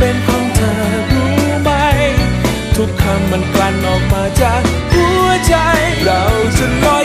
เป็นของเธอรู้ไหม ทุกคำมันกลั่นออกมาจากหัวใจ เราจะลอย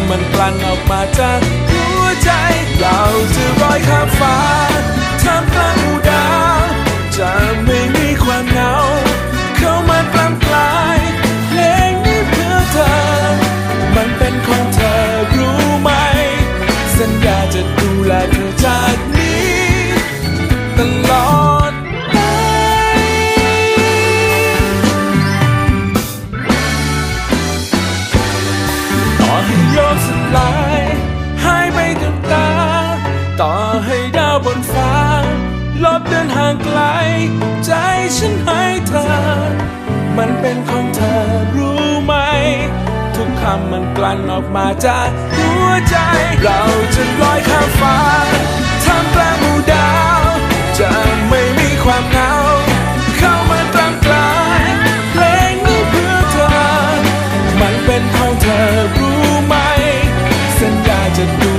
ำมันกลั่นออกมาจากหัวใจ เราจะลอยข้ามฟ้า โยกสลายหายไปกับตา ต่อให้ดาวบนฟ้า ลบเดินห่างไกล ใจฉันให้เธอ มันเป็นของเธอรู้ไหม ทุกคำมันกลั่นออกมาจากหัวใจ เราจะลอยข้ามฟ้าท่ามกลางหมู่ดาว จะไม่มีความเห to do.